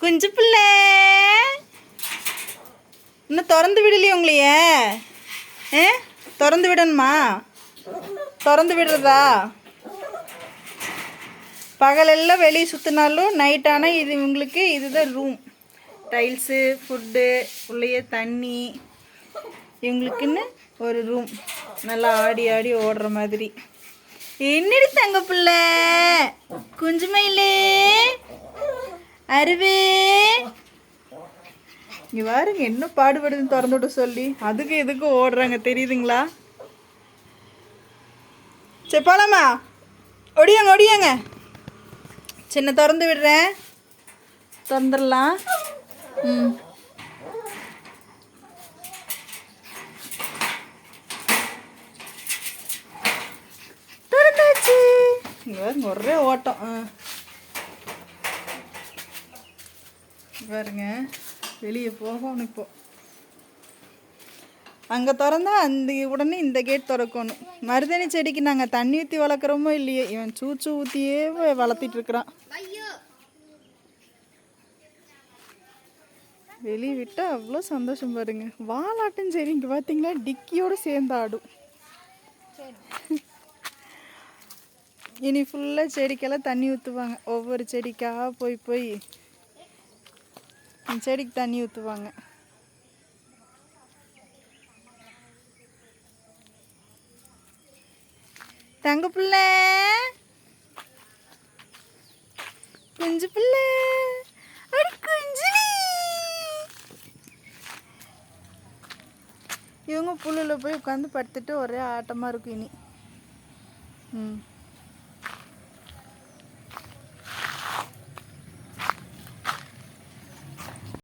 குஞ்சு பிள்ளை. இன்னும் திறந்து விடலையே உங்களையே. ஏ திறந்து விடணுமா? திறந்து விடுறதா? பகலெல்லாம் வெளியே சுற்றினாலும் நைட் ஆனால் இது உங்களுக்கு இதுதான் ரூம் டைல்ஸு ஃபுட்டு உள்ளேயே தண்ணி. இவங்களுக்குன்னு ஒரு ரூம் நல்லா ஆடி ஆடி ஓடுற மாதிரி. என்னடி தங்க பிள்ளை? குஞ்சுமயிலே அருவே. இங்க பாருங்க என்ன பாடுபடுதுன்னு திறந்து விட சொல்லி. அதுக்கு இதுக்கு ஓடுறாங்க தெரியுதுங்களா? சரி போலாமா? ஒடியாங்க ஒடியாங்க. சின்ன திறந்து விடுறேன். திறந்துடலாம். ம். திறந்தாச்சு. இங்க ஒரே ஓட்டம். ஆ இங்க பாருங்க. வெளியே போகணும் இப்போ. அங்கே திறந்தா அந்த உடனே இந்த கேட் திறக்கணும். மருதாணி செடிக்கு நாங்கள் தண்ணி ஊற்றி வளர்க்குறோமோ இல்லையே இவன் சூச்சு ஊற்றியே வளர்த்திட்டு இருக்கிறான். வெளியே விட்டால் அவ்வளோ சந்தோஷம் பாருங்க. வாலாட்டும் சரி இங்கே பார்த்தீங்களா டிக்கியோடு சேர்ந்து ஆடும். இனி ஃபுல்லாக செடிக்கெல்லாம் தண்ணி ஊற்றுவாங்க ஒவ்வொரு செடிக்காக போய் போய் செடிக்கு தண்ணி ஊற்றுவாங்க தங்க பிள்ளை. குஞ்சு பிள்ளை. இவங்க புல்லில் போய் உட்காந்து படுத்துட்டு ஒரே ஆட்டமாக இருக்கும் இனி. ம்.